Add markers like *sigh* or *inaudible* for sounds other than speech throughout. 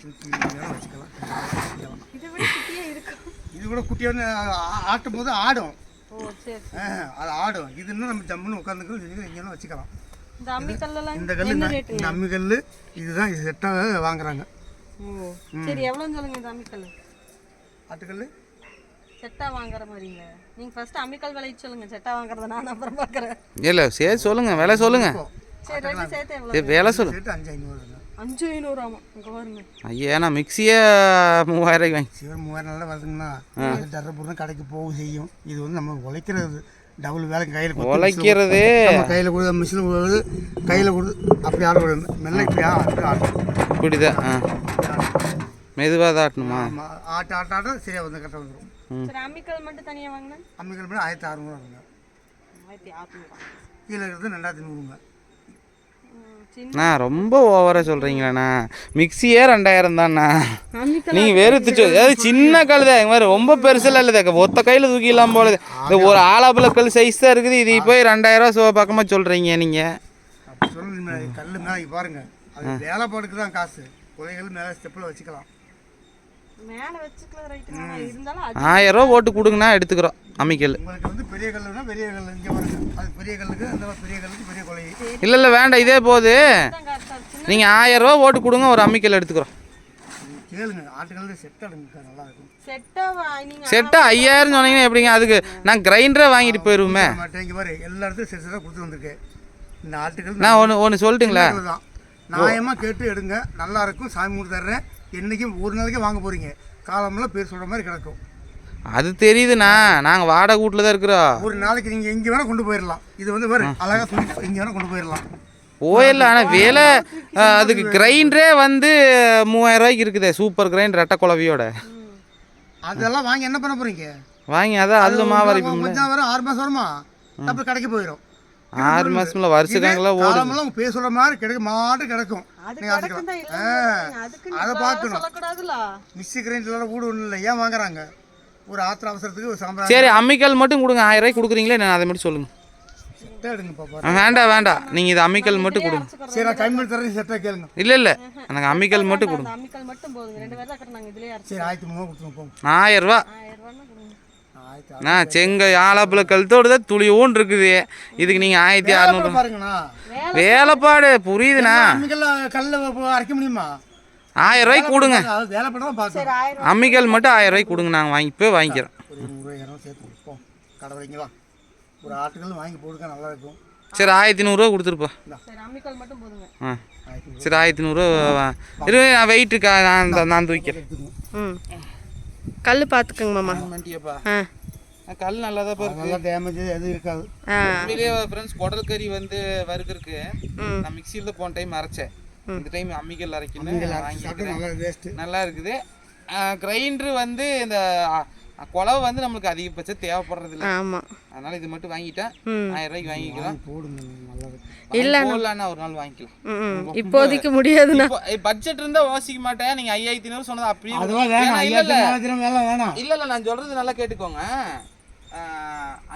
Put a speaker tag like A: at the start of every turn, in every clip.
A: தூக்கி வச்சுக்கலாம்.
B: இதை விட குட்டியா இருக்கும்
A: இது கூட குட்டியான ஆட்டும் போது ஆடும்.
B: ஓ சரி
A: ஆ, அது ஆடும். இது இன்னும் நம்ம ஜம்முன்னு உட்காந்துக்கலாம் எங்கேயும் வச்சுக்கலாம்.
B: இந்த அம்மிக்கல்லாம்
A: இந்த கல் இந்த அம்மி கல் இதுதான் இது செட்டாக வாங்குறாங்க.
B: ஓ சரி எவ்வளோன்னு சொல்லுங்க இந்த அம்மிக்கல்
A: ஆட்டுக்கல்
B: செட்டா வாங்குற மாதிரிங்க. நீங்க ஃபர்ஸ்ட் அம்மிக்கல் விலை சொல்லுங்க. செட்டா வாங்குறத நான் அப்புறம் பார்க்குறேன்
C: இல்லை சரி சொல்லுங்கள் விலை சொல்லுங்கள்
B: சரி ரெண்டு சேர்த்து எவ்வளோ
C: சரி விலை சொல்லு.
A: அஞ்சு ஐநூறுங்க
B: அஞ்சு ஐநூறு ஆமாம் இங்கே பாருங்க.
C: ஐயா நான் மிக்சியே மூவாயிரம் வாங்கி
A: சிவன் மூவாயிரம் நாளில் வருதுங்கன்னா தரப்பூர்னா கடைக்கு போக செய்யும். இது வந்து நம்ம உழைக்கிறது. டபுள் வேலை கையில்
C: உழைக்கிறது.
A: நம்ம கையில் கொடு மிஷினில் கொடுக்குறது கையில் கொடு அப்படி ஆட மெல்ல இப்படி அப்படி ஆட்டும்
C: இப்படிதான் ஆ. மெதுவாக தான் ஆட்டணுமா
A: ஆட்ட ஆட்ட ஆட்ட சரியாக வந்து கரெக்டாக வந்துடும்
B: அம்மிக்கல் மட்டும் தனியாக வாங்கினேன்
A: அம்மிக்கல் மேலே ஆயிரத்தி அறுநூறுவா வருங்க
B: ஆயிரத்தி அறுநூறு.
A: கீழே இருக்கிறது ரெண்டாயிரத்தி நூறுங்க
C: நான் ரொம்ப ஓவராக சொல்கிறீங்களாண்ணா மிக்சியே ரெண்டாயிரம் தான்ண்ணா.
B: அம்மிக்கல்
C: நீங்கள் வெறுத்து சொல் அதாவது சின்ன கல் தான் மாதிரி ரொம்ப பெருசெல்லாம் இல்லை ஒத்த கையில் தூக்கிடலாம் போல இந்த ஒரு ஆலாப்புல கல் சைஸ் தான் இருக்குது. இது போய் ரெண்டாயிரம் ரூபா பக்கமாக சொல்கிறீங்க நீங்கள்
A: அப்படி சொல்லு கல் மேலே பாருங்க. அது வேலைப்பாடுக்கு தான் காசு. குலைகள் மேலே ஸ்டெப்பில் வச்சுக்கலாம்
B: மேலே வச்சுக்கலாம் ரைட்டு இருந்தாலும் அது
C: ஆயிரம் ரூபா போட்டு கொடுங்கண்ணா எடுத்துக்கிறோம் அம்மிக்கல்.
A: உங்களுக்கு வந்து பெரிய கல்லுனா பெரிய கல் இங்கே அது பெரிய கல்லுக்கு அந்த பெரிய கல்லுக்கு பெரிய கொலை.
C: இல்லை இல்லை வேண்டாம் இதே போது.
B: சின்ன
C: நீங்கள் ஆயிரம் ரூபா போட்டு கொடுங்க ஒரு அம்மிக்கல் எடுத்துக்கிறோம். செட்டா ஐயாயிரம் சொன்னீங்கன்னா எப்படிங்க? அதுக்கு நான் கிரைண்டரே வாங்கிட்டு போயிடுவோமே
A: மாட்டேன் இங்கே பாரு எல்லா இடத்துலையும் கொடுத்து வந்திருக்கேன் இந்த
C: நான் ஒன்று ஒன்று சொல்லட்டுங்களா
A: நியாயமாக கேட்டு எடுங்க நல்லா இருக்கும் சாமி தர்றேன். என்னைக்கும் ஒரு நாளைக்கு வாங்க போறீங்க காலமெல்லாம் பேர் சொல்கிற மாதிரி கிடக்கும்
C: அது தெரியுதுண்ணா நாங்கள் வாடகை வீட்டில் தான் இருக்கிறோம்
A: ஒரு நாளைக்கு நீங்கள் எங்கே வேணால் கொண்டு போயிடலாம் இது வந்து பாரு அழகாக துணி எங்கே வேணால் கொண்டு போயிடலாம்
C: போயிடல ஆனால் விலை அதுக்கு கிரைண்டரே வந்து மூவாயிரம் ரூபாய்க்கு இருக்குதே சூப்பர் கிரைண்டர் ரெட்டை குழவியோட
A: அதெல்லாம் வாங்கி என்ன பண்ண போறீங்க
C: வாங்கி அதான் அல்லு மாவரைப்போம்ல
A: கொஞ்சம் வரும் ஆறு மாதம் வருமா அப்புறம் கடைக்கு போயிடும்
C: ஆறு மாசம்ல வருஷ கணக்கில் ஓடு
A: காலமெல்லாம் பேர் சொல்கிற மாதிரி கிடைக்க மாட்டு கிடக்கும்.
B: அது
A: பார்க்கணும். மிக்சி கிரைண்டர்லாம் வீடு ஒன்றும் இல்லை. ஏன் வாங்குறாங்க? ஒரு ஆத்திர அவசரத்துக்கு ஒரு சாம்பார்
C: சரி அம்மிக்கல் மட்டும் கொடுங்க. ஆயிரம் ரூபாய்க்கு கொடுக்குறீங்களே நான் அதை மட்டும் ஆ, வேண்டாம் வேண்டாம் நீங்கள் இது அம்மிக்கல் மட்டும் கொடுங்க.
A: சரி நான் கம்மி தரேன் செட்டாக கேளுங்க.
C: இல்லை இல்லை. எனக்கு அம்மிக்கல் மட்டும் கொடுங்க.
B: அம்மிக்கல் மட்டும் போதுங்க. ரெண்டு பேரும்
A: சரி ஆயிரத்தி கொடுத்துருங்க போங்க.
C: ஆயிரம் ரூபா.
B: ஆயிரம் ரூபான்னு கொடுங்க
A: ஆயிரத்தி
C: நான் செங்க ஆலாப்புல கழுத்தோடு தான் துளி ஊன் இருக்குது. இதுக்கு நீங்கள் ஆயிரத்தி அறநூறு
A: பாருங்கண்ணா.
C: வேலைப்பாடு புரியுதுண்ணா.
A: அரைக்க முடியுமா?
C: ஆயிரம் ரூபாய்க்கு கொடுங்க. அம்மிக்கல் மட்டும் ஆயிரம் ரூபாய்க்கு கொடுங்க நாங்கள் வாங்கி இப்போ வாங்கிக்கிறோம்.
A: ஒரு ஆட்டுக்கல் வாங்கி போடுங்க நல்லா இருக்கும்.
C: சரி ஆயிரத்தி நூறுரூவா கொடுத்துருப்பா
B: சரி அம்மிக்கல் மட்டும் போதுங்க.
C: ஆ.
A: ஆயிரத்தி
C: சரி ஆயிரத்தி நூறுரூவா இரு நான் வெயிட்டுக்கா நான் நான் தூக்கிறேன்
B: ம். கல் பார்த்துக்கோங்க மாமா.
C: வண்டியப்பா
B: ஆ.
C: கல் நல்லா தான் இருக்கு.
A: நல்லா டேமேஜ் எதுவும் இருக்காது.
C: உண்மையிலேயே ஃப்ரெண்ட்ஸ் குடல் கறி வந்து வறுக்கிறதுக்கு நான் மிக்சியில் தான் போன டைம் அரைச்சேன். இந்த டைம் அம்மிக்கல் அரைக்கணும்.
A: நல்லா
C: இருக்குது. கிரைண்டர் வந்து இந்த குழவு வந்து நம்மளுக்கு அதிகபட்சம் தேவைப்படுறது இல்லை
B: ஆமாம்
C: அதனால இது மட்டும் வாங்கிட்டேன். ஆயிரம் ரூபாய்க்கு வாங்கிக்கலாம்.
B: இல்ல,
C: போடலான்னா ஒரு நாள் வாங்கிக்கலாம்.
B: இப்போதைக்கு முடியாதுண்ணா
C: பட்ஜெட் இருந்தா யோசிக்க மாட்டேன். நீங்க ஐயாயிரத்தி ஐநூறு சொன்னது அப்படியே இல்ல இல்ல நான் சொல்றது நல்லா கேட்டுக்கோங்க.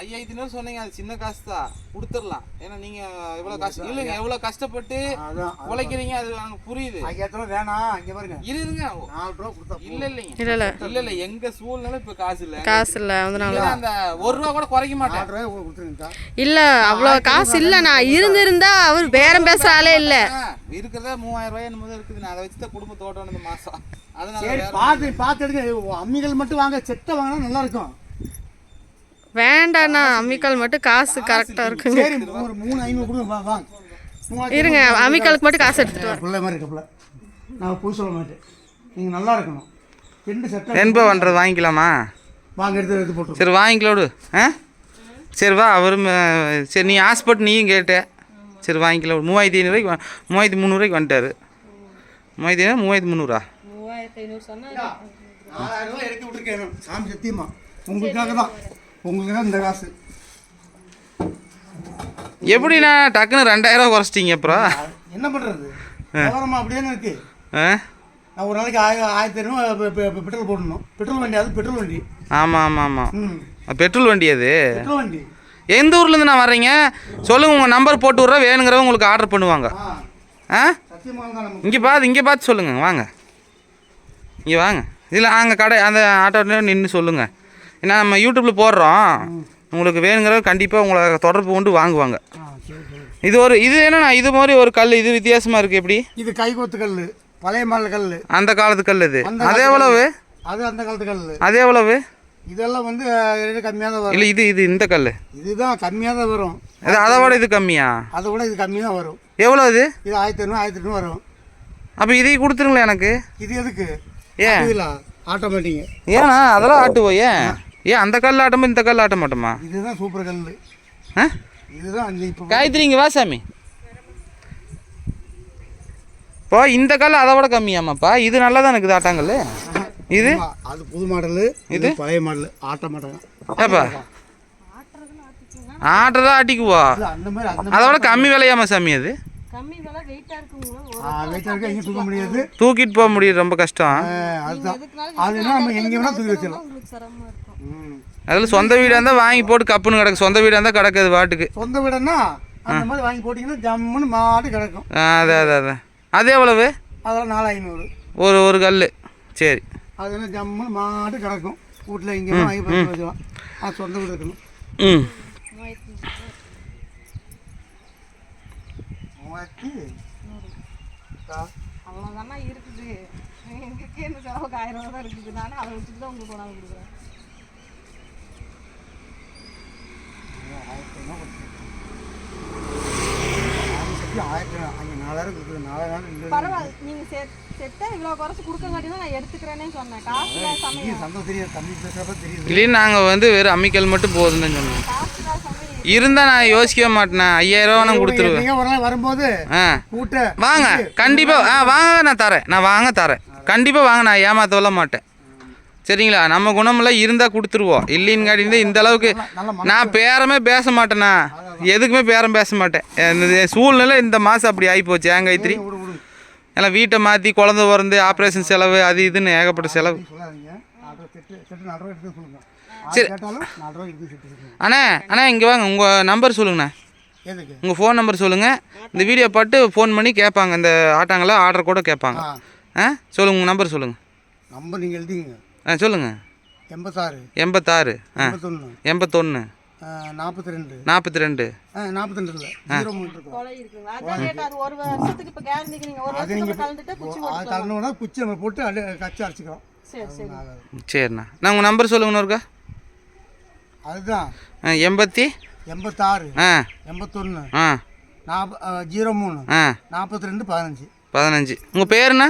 C: ஐநூறு சொன்னீங்க அது சின்ன காசு தான் கொடுத்துடலாம். ஏன்னா நீங்க எவ்வளவு கஷ்டம் இல்லைங்க எவ்வளவு கஷ்டப்பட்டு உழைக்கிறீங்க அது எனக்கு புரியுது.
A: ஐயாயிரத்தி ரூபா வேணாம் இங்கே பாருங்க.
C: இருங்க.
A: நாலு ரூபா கொடுத்தா
C: இல்ல இல்லைங்க.
B: இல்லை இல்லை.
C: இல்ல இல்ல எங்க சூழ்நிலை இப்ப காசு இல்ல.
B: காசு இல்லை அதனால.
C: இல்ல, அந்த ஒரு ரூபா கூட குறைக்க மாட்டேன்.
B: இல்லை அவ்வளோ காசு இல்லைண்ணா இருந்திருந்தா அவர் பேரம் பேசுகிற ஆளே இல்லை.
C: இருக்கிறதே மூவாயிரம் ரூபாய் என்னமோ இருக்குது. நான் அதை வச்சு தான் குடும்பத்தை ஓட்டணும் இந்த மாசம். அதனால
A: பார்த்து பார்த்து எடுங்க. அம்மிகள் மட்டும் வாங்க செட்டை வாங்கினா நல்லா இருக்கும்.
B: வேண்டாண்ணா அம்மிக்கல் மட்டும் காசு கரெக்டாக இருக்குங்க.
A: சரி ஒரு மூணு ஐநூறு கொடுங்க வா வாங்க மூவாயிரத்தி
B: இருங்க அம்மிக்கலுக்கு மட்டும் காசு எடுத்துட்டு வரேன்
A: பிள்ளை மாதிரி இருக்கப்பல நான் பொய் சொல்ல மாட்டேன். நீங்கள் நல்லா இருக்கணும். ரெண்டு செட்டை
C: என்ப பண்ணுறது வாங்கிக்கலாமா?
A: வாங்க எடுத்து எடுத்து போட்டு
C: சரி வாங்கிக்கலாம் விடு ஆ? சரி வா அவரும் சரி நீ ஆசைப்பட்டு நீயும் கேட்ட. சரி வாங்கிக்கலாம். மூவாயிரத்தி ஐநூறுரூவாய்க்கு மூவாயிரத்தி முந்நூறுவாய்க்கு வந்துட்டாரு. மூவாயிரத்தி ஐநூறு மூவாயிரத்தி முந்நூறா?
B: மூவாயிரத்தி ஐநூறு
A: ரூபாய் இறக்கி விட்டுருக்கேன். சாமி சத்தியமா. உங்களுக்காக தான். உங்களுக்காக இந்த காசு.
C: எப்படிண்ணா டக்குன்னு ரெண்டாயிரம் குறைச்சிட்டிங்க அப்புறம்?
A: என்ன பண்ணுறது விவரமா அப்படியே இருக்கு.
C: ஆ?
A: நான் ஒரு நாளைக்கு ஆயிரம் ஆயிரத்தி ஐநூறு பெட்ரோல் போடணும். பெட்ரோல் வண்டி அது பெட்ரோல் வண்டி.
C: ஆமாம் ஆமாம் ஆமாம் பெட்ரோல் வண்டி அது?
A: பெட்ரோல் வண்டி.
C: எந்த ஊர்லேருந்து நான் வர்றீங்க? சொல்லுங்கள் உங்கள் நம்பர் போட்டு விட்றேன். வேணுங்கிறவங்க உங்களுக்கு ஆர்டர் பண்ணுவாங்க.
A: ஆ.
C: இங்கே பார்த்து இங்கே பார்த்து சொல்லுங்கள் வாங்க. இங்கே வாங்க. இதில் அங்கே கடை அந்த ஆட்டோவில் நின்று சொல்லுங்கள் ஏன்னா நம்ம யூடியூப்பில் போடுறோம். உங்களுக்கு வேணுங்கிறத கண்டிப்பாக உங்களை தொடர்பு கொண்டு வாங்குவாங்க. இது ஒரு இது என்னண்ணா இது மாதிரி ஒரு கல் இது வித்தியாசமாக இருக்குது எப்படி?
A: இது கைகோத்து கல் பழைய மாடல் கல்
C: அந்த காலத்து கல் இது. அது எவ்வளவு?
A: அது அந்த காலத்து கல்
C: அது எவ்வளவு?
A: இதெல்லாம் வந்து கம்மியாக தான் வரும்.
C: இல்லை இது இது இந்த கல்
A: இதுதான் கம்மியாக தான் வரும்.
C: அது அதை விட இது கம்மியா?
A: அதை விட இது கம்மியாக தான் வரும்.
C: எவ்வளோ இது
A: இது ஆயிரத்தி ஐநூறு ஆயிரத்தி எட்நூறு வரும்.
C: அப்போ இதையும் கொடுத்துருங்களேன் எனக்கு.
A: இது எதுக்கு?
C: ஏன்?
A: இதில் ஆட்டோமேட்டிங்க
C: ஏண்ணா அதெல்லாம் ஆட்டுவோம் ஏன்? ஏன் அந்த கல் ஆட்டமா இந்த கல் ஆட்ட மாட்டோமா
A: இதுதான் சூப்பர் கல்.
C: ஆ?
A: இதுதான் அங்கே இப்போ
C: காயத்ரி இங்கே வா சாமி. இப்போ இந்த கல் அதை விட கம்மியாமாப்பா இது நல்லா தான் இருக்குது ஆட்டாங்கல் இது?
A: அது புது மாடலு. இது பழைய மாடலு. Auto model.
C: ஏப்பா. ஆட்டை ஆட்டிக்குவா? அதை விட கம்மி விலையாமா சாமி அது. தூக்கிட்டு போக முடியுது ரொம்ப கஷ்டம்.
A: அதுதான். அதுனா நம்ம எங்கே வேணால் தூக்கி வச்சிடலாம்.
C: அதில் சொந்த வீடாக இருந்தால் வாங்கி போட்டு கப்புன்னு கிடக்கு. சொந்த வீடாக இருந்தால் கிடக்குது பாட்டுக்கு.
A: சொந்த வீடுன்னா அந்த மாதிரி வாங்கி போட்டிங்கன்னா ஜம்முன்னு மாடு கிடக்கும்.
C: ஆ, அதே அதே அதே. அது எவ்வளவு?
A: அதெல்லாம் நாலு ஐநூறு
C: ஒரு ஒரு கல் சரி.
A: அது என்ன ஜம்முன்னு மாடு கிடக்கும். வீட்டில் இங்கே வாங்கி போட்டு வச்சுக்கலாம். அது சொந்த வீடு இருக்கணும்.
C: ம்.
B: மூவாயிரத்தி அவ்வளோதானா இருக்குது. எங்களுக்கு இந்த செலவுக்கு ஆயிரம் ரூபா தான் இருக்குது. நானே அதை வச்சுட்டு தான் உங்களுக்கு கொண்டாந்து கொடுக்குறேன்
A: ஆயிரத்தி அங்கே நாலாயிரம் கொடுக்குது நாலாயிரம் இல்லை
B: பரவாயில்ல. நீங்கள் செட் செட்டை இவ்வளோ குறைச்சி கொடுக்கங்காட்டி தான் நான் எடுத்துக்கிறேன்னே சொன்னேன். காசு தான் சமயம்.
A: சந்தோஷம் தெரியாது. தம்பி பேசுகிறப்ப தெரியுது.
C: இல்லைன்னு நாங்கள் வந்து வெறும் அம்மிக்கல் மட்டும் போதுன்னு சொன்னோம்.
B: காசு தான் சமயம்.
C: இருந்தால் நான் யோசிக்கவே மாட்டேனே. ஐயாயிரம் ரூபா நான் கொடுத்துருவேன்.
A: நீங்கள் ஒரு நாள் வரும்போது
C: ஆ.
A: கூட்ட
C: வாங்க கண்டிப்பாக ஆ வாங்க நான் தரேன். நான் வாங்க தரேன். கண்டிப்பாக வாங்க நான் ஏமாற்றவெல்லாம் மாட்டேன். சரிங்களா? நம்ம குணமெல்லாம் இருந்தால் கொடுத்துருவோம். இல்லைன்னு காட்டியிருந்தா இந்த அளவுக்கு நான் பேரமே பேச மாட்டேண்ணா எதுக்குமே பேரம் பேச மாட்டேன். இந்த சூழ்நிலை இந்த மாதம் அப்படி கைத்திரி
A: விடு விடு
C: எல்லாம் வீட்டை மாற்றி குழந்த பிறந்து ஆப்ரேஷன் செலவு அது இதுன்னு ஏகப்பட்ட செலவு.
A: சொல்லுங்க.
C: அண்ணா அண்ணா இங்கே வாங்க. உங்கள் நம்பர் சொல்லுங்கண்ணா. உங்கள் ஃபோன் நம்பர் சொல்லுங்கள் இந்த வீடியோ பார்த்து ஃபோன் பண்ணி கேட்பாங்க. இந்த ஆட்டாங்களா ஆர்டர் கூட கேட்பாங்க.
A: ஆ.
C: சொல்லுங்கள் உங்கள் நம்பர் சொல்லுங்கள்
A: நம்பர் நீங்கள் எழுதிங்க
C: ஆ சொல்லுங்கள்
A: எண்பத்தாறு.
C: எண்பத்தாறு. ஆ.
A: எண்பத்தொன்று நாற்பத்தி ரெண்டு
C: நாற்பத்தி ரெண்டு
A: நாற்பத்தி ரெண்டு
B: கலந்துட்டு குச்சி
A: அது கலந்தோன்னா குச்சி நம்ம போட்டு அடி கச்சி அரைச்சிக்கிறோம்
B: சரி சரி.
A: ஆகாது.
C: சரிண்ணா. நான் உங்கள் நம்பர் சொல்லுங்கண்ணா இருக்கா
A: அதுதான்.
C: எண்பத்தி?
A: எண்பத்தாறு.
C: ஆ.
A: எண்பத்தொன்று
C: ஆ.
A: நாற்ப ஜீரோ மூணு.
C: ஆ.
A: நாற்பத்தி ரெண்டு பதினஞ்சு.
C: பதினஞ்சு உங்கள் பேருண்ணா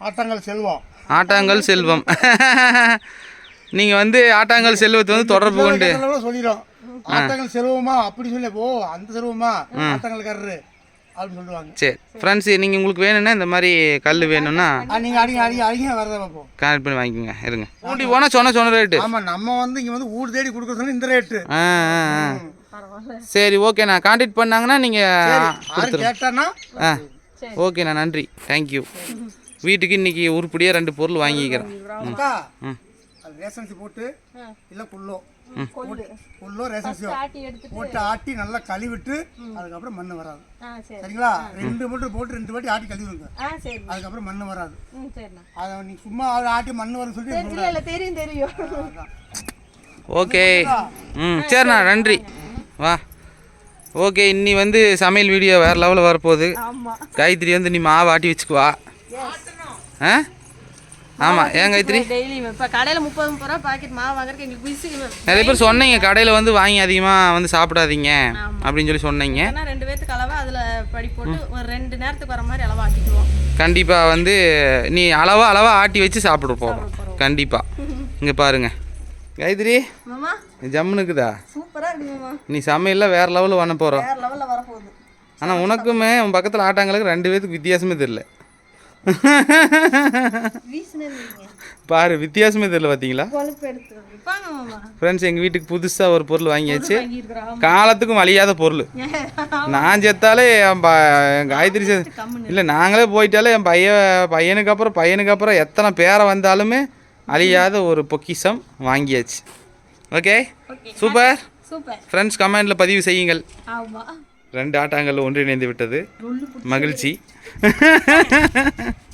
A: ஆட்டங்கள் செல்வம்.
C: ஆட்டாங்கல் செல்வம். *laughs* நீங்கள் வந்து ஆட்டாங்கல் செல்வத்தை வந்து தொடர்பு கொண்டு
A: சொல்லிடும். ஆட்டங்கள் செல்வமா? அப்படி சொல்லி ஓ அந்த செல்வமா? ஆட்டங்கள்காரரு அப்படின்னு சொல்லுவாங்க.
C: சரி. ஃப்ரெண்ட்ஸ் நீங்கள் உங்களுக்கு வேணும்னா இந்த மாதிரி கல் வேணும்னா
A: ஆ, நீங்க அடிங்க அடிங்க அடிங்க வரத பார்ப்போம்.
C: கான்டெக்ட் பண்ணி வாங்கிக்கோங்க. இருங்க. ஊட்டி போனால் சொன்ன சொன்ன ரேட்டு
A: ஆமா நம்ம வந்து இங்க வந்து ஊர் தேடி கொடுக்க சொன்னா இந்த ரேட்டு
C: ஆ ஆ ஆ. சரி ஓகே நான் கான்டாக்ட் பண்ணாங்கன்னா நீங்கள்
A: யாரும் கேட்டான்னா?
C: ஆ. ஓகேண்ணா நன்றி. தேங்க்யூ வீட்டுக்கு இன்னைக்கு உருப்படியாக ரெண்டு பொருள் வாங்கிக்கிறேன். ம்.
A: ரேஷன்சி போட்டு இல்ல புல்லோ.
B: கொள்ளு.
A: புல்லோ ரேஷன்சியோ
B: ஆட்டி எடுத்துட்டு.
A: போட்டு ஆட்டி நல்லா கழுவிட்டு அதுக்கப்புறம் மண் வராது. சரிங்களா? ரெண்டு மட்டும் போட்டு ரெண்டு வாட்டி ஆட்டி கழுவிடுங்க. அதுக்கப்புறம் மண் வராது. அதை நீ சும்மா அதை ஆட்டி மண் வரும்னு
B: இல்லை தெரியும் தெரியும்.
C: ஓகே. ம் சரிண்ணா நன்றி. வா. ஓகே இன்னி வந்து சமையல் வீடியோ வேறு லெவலில் வரப்போகுது. காயத்ரி வந்து நீ மாவு ஆட்டி வச்சுக்குவா. ஆ? ஆமாம் ஏன் காயத்ரி
B: டெய்லி இப்போ கடையில் முப்பது முப்பது ரூபா பாக்கெட் மாவு வாங்குறதுக்கு எங்களுக்கு பிஸி
C: நிறைய பேர் சொன்னீங்க கடையில் வந்து வாங்கி அதிகமாக வந்து சாப்பிடாதீங்க அப்படின்னு சொல்லி சொன்னீங்க.
B: ரெண்டு பேர்த்துக்கு அளவா அதில் படி போட்டு ஒரு ரெண்டு நேரத்துக்கு வர மாதிரி அளவா ஆக்கிக்குவோம்
C: கண்டிப்பாக வந்து நீ அளவாக அளவாக ஆட்டி வச்சு சாப்பிட போகிறோம் கண்டிப்பாக இங்கே பாருங்க. காயத்ரி
B: மாமா?
C: ஜம்முனுக்குதா
B: சூப்பராக
C: நீ சமையலில் வேறு லெவலில் பண்ண போகிறோம் ஆனால் உனக்குமே உன் பக்கத்தில் ஆட்டாங்களுக்கு ரெண்டு பேத்துக்கு வித்தியாசமே தெரியல. பாரு வித்தியாசமே தெரியல பார்த்தீங்களா ஃப்ரெண்ட்ஸ் எங்கள் வீட்டுக்கு புதுசாக ஒரு பொருள் வாங்கியாச்சு. காலத்துக்கும் அழியாத பொருள். நான் செத்தாலே என் காயத்ரி இல்லை நாங்களே போயிட்டாலே என் பையன் பையனுக்கு அப்புறம் பையனுக்கு அப்புறம் எத்தனை பேரை வந்தாலுமே அழியாத ஒரு பொக்கிஷம் வாங்கியாச்சு. ஓகே சூப்பர்
B: சூப்பர்
C: ஃப்ரெண்ட்ஸ் கமெண்டில் பதிவு செய்யுங்கள்.
B: ஆமா.
C: ரெண்டு ஆட்டாங்கல் ஒன்றிணைந்து விட்டது. மகிழ்ச்சி. *laughs*